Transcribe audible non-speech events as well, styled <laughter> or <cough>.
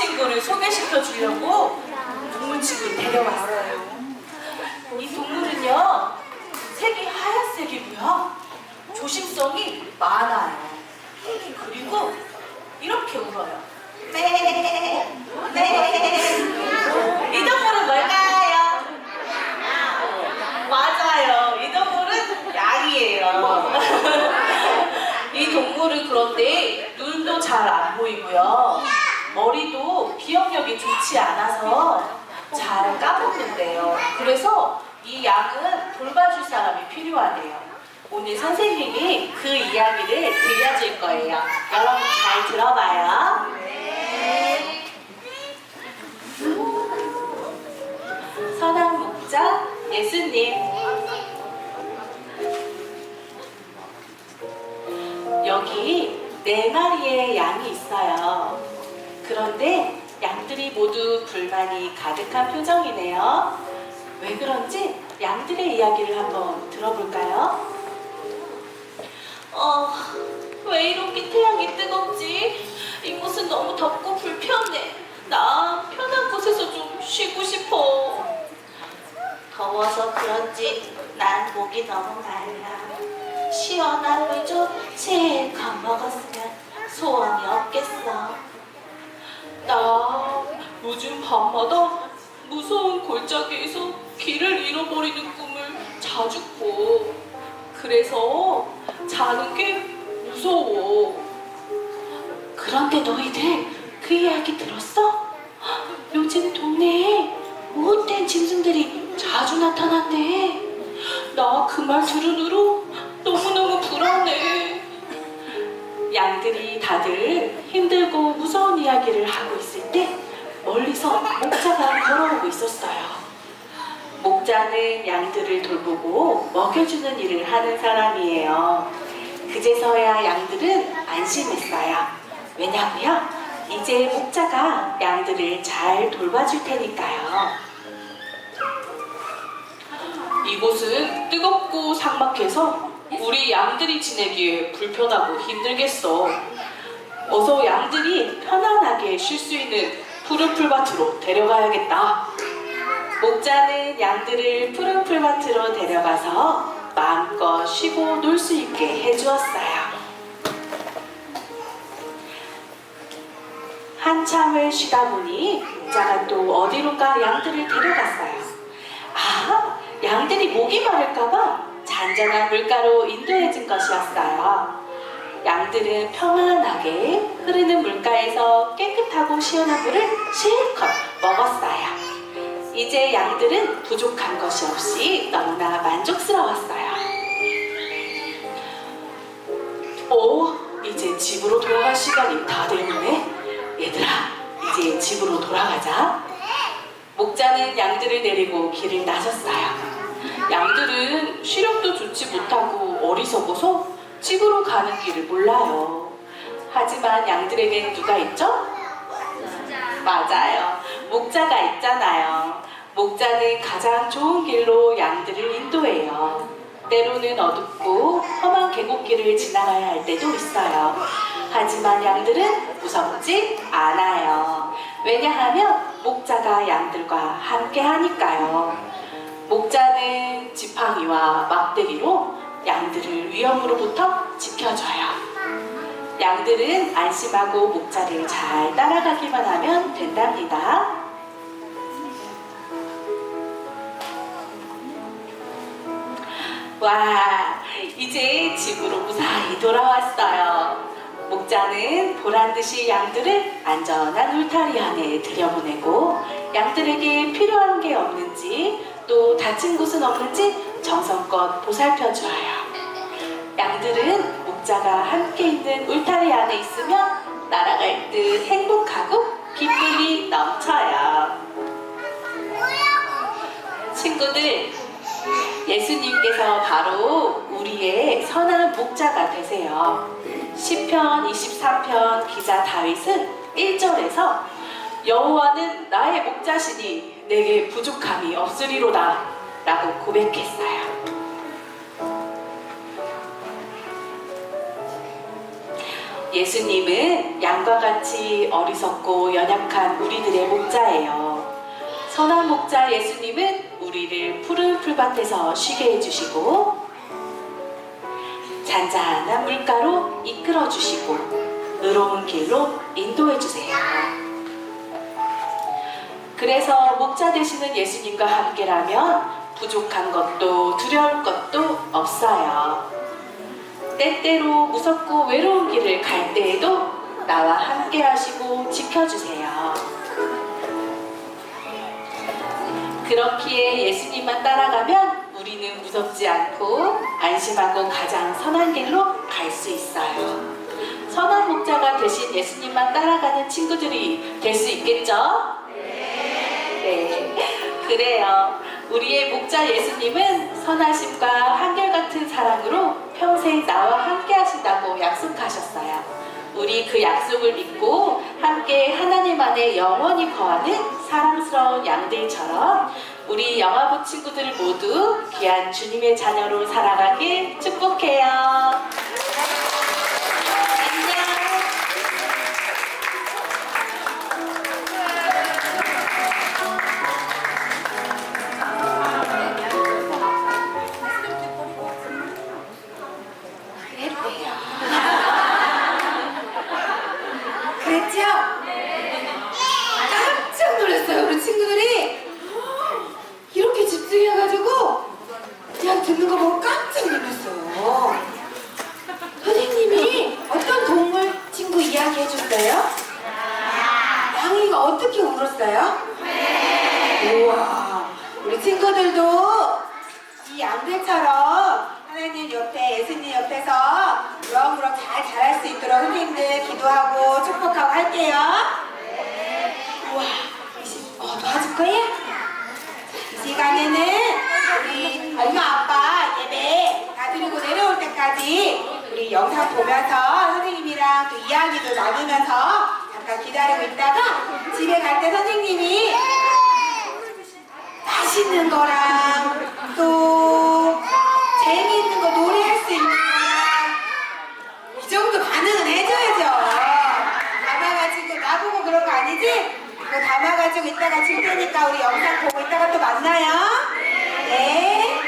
친구를 소개시켜 주려고 동물 친구를 데려왔어요. 이 동물은요, 색이 하얀색이고요. 조심성이 많아요. 그리고 이렇게 울어요. 네, 네. 이 동물은 뭘까요? 맞아요. 이 동물은 양이에요. <laughs> 이 동물은 그런데 눈도 잘 안 보이고요. 머리도 기억력이 좋지 않아서 잘 까먹는데요. 그래서 이 양은 돌봐줄 사람이 필요하대요. 오늘 선생님이 그 이야기를 들려줄 거예요. 여러분 잘 들어봐요. 선한 목자 예수님 여기 네 마리의 양이 있어요. 그런데 양들이 모두 불만이 가득한 표정이네요. 왜 그런지 양들의 이야기를 한번 들어볼까요? 어, 왜 이렇게 태양이 뜨겁지? 이곳은 너무 덥고 불편해. 나 편한 곳에서 좀 쉬고 싶어. 더워서 그런지 난 목이 너무 말라. 시원한 물좀 실컷 먹었으면 소원이 없겠어. 나 요즘 밤마다 무서운 골짜기에서 길을 잃어버리는 꿈을 자주 꿔. 그래서 자는 게 무서워. 그런데 너희들 그 이야기 들었어? 요즘 동네에 못된 짐승들이 자주 나타난대. 나 그 말 들은 후로 다들 힘들고 무서운 이야기를 하고 있을 때 멀리서 목자가 걸어오고 있었어요. 목자는 양들을 돌보고 먹여주는 일을 하는 사람이에요. 그제서야 양들은 안심했어요. 왜냐고요? 이제 목자가 양들을 잘 돌봐줄 테니까요. 이곳은 뜨겁고 삭막해서 우리 양들이 지내기에 불편하고 힘들겠어. 어서 양들이 편안하게 쉴 수 있는 푸른 풀밭으로 데려가야겠다. 목자는 양들을 푸른 풀밭으로 데려가서 마음껏 쉬고 놀 수 있게 해주었어요. 한참을 쉬다 보니 목자가 또 어디론가 양들을 데려갔어요. 아, 양들이 목이 마를까봐 잔잔한 물가로 인도해준 것이었어요. 양들은 평안하게 흐르는 물가에서 깨끗하고 시원한 물을 실컷 먹었어요. 이제 양들은 부족한 것이 없이 너무나 만족스러웠어요. 오, 이제 집으로 돌아갈 시간이 다 되었네. 얘들아, 이제 집으로 돌아가자. 목자는 양들을 데리고 길을 나섰어요. 양들은 시력도 좋지 못하고 어리석어서 집으로 가는 길을 몰라요. 하지만 양들에겐 누가 있죠? 맞아요. 목자가 있잖아요. 목자는 가장 좋은 길로 양들을 인도해요. 때로는 어둡고 험한 계곡길을 지나가야 할 때도 있어요. 하지만 양들은 무섭지 않아요. 왜냐하면 목자가 양들과 함께 하니까요. 목자는 지팡이와 막대기로 양들을 위험으로부터 지켜줘요. 양들은 안심하고 목자를 잘 따라가기만 하면 된답니다. 와, 이제 집으로 무사히 돌아왔어요. 목자는 보란 듯이 양들을 안전한 울타리 안에 들여보내고 양들에게 필요한 게 없는지 또 다친 곳은 없는지 정성껏 보살펴줘요. 양들은 목자가 함께 있는 울타리 안에 있으면 날아갈 듯 행복하고 기쁨이 넘쳐요. 친구들, 예수님께서 바로 우리의 선한 목자가 되세요. 시편 23편 기자 다윗은 1절에서 여호와는 나의 목자시니 내게 부족함이 없으리로다 라고 고백했어요. 예수님은 양과 같이 어리석고 연약한 우리들의 목자예요. 선한 목자 예수님은 우리를 푸른 풀밭에서 쉬게 해주시고 잔잔한 물가로 이끌어 주시고 의로운 길로 인도해 주세요. 그래서 목자 되시는 예수님과 함께라면 부족한 것도 두려울 것도 없어요. 때때로 무섭고 외로운 길을 갈 때에도 나와 함께 하시고 지켜주세요. 그렇기에 예수님만 따라가면 우리는 무섭지 않고 안심하고 가장 선한 길로 갈 수 있어요. 선한 목자가 되신 예수님만 따라가는 친구들이 될 수 있겠죠? 네. 그래요. 우리의 목자 예수님은 선하심과 한결같은 사랑으로 평생 나와 함께 하신다고 약속하셨어요. 우리 그 약속을 믿고 함께 하나님 안에 영원히 거하는 사랑스러운 양들처럼 우리 영화부 친구들 모두 귀한 주님의 자녀로 살아가길 축복해요. 어떻게 울었어요? 우와 우리 친구들도 이 양들처럼 하나님 옆에 예수님 옆에서 무럭무럭 잘 자랄 수 있도록 선생님들 기도하고 축복하고 할게요. 우와, 이 시- 어, 도와줄 거예요? 이 시간에는 우리 엄마 아빠 예배 다 드리고 내려올 때까지 우리 영상 보면서 선생님이랑 또 이야기도 나누면서 잠깐 기다리고 있다가 집에 갈 때 선생님이 맛있는 거랑 또 재미있는 거 노래할 수 있는 거랑 이 정도 반응은 해줘야죠. 담아가지고 나보고 그런 거 아니지? 이거 담아가지고 이따가 줄 테니까 우리 영상 보고 이따가 또 만나요. 네.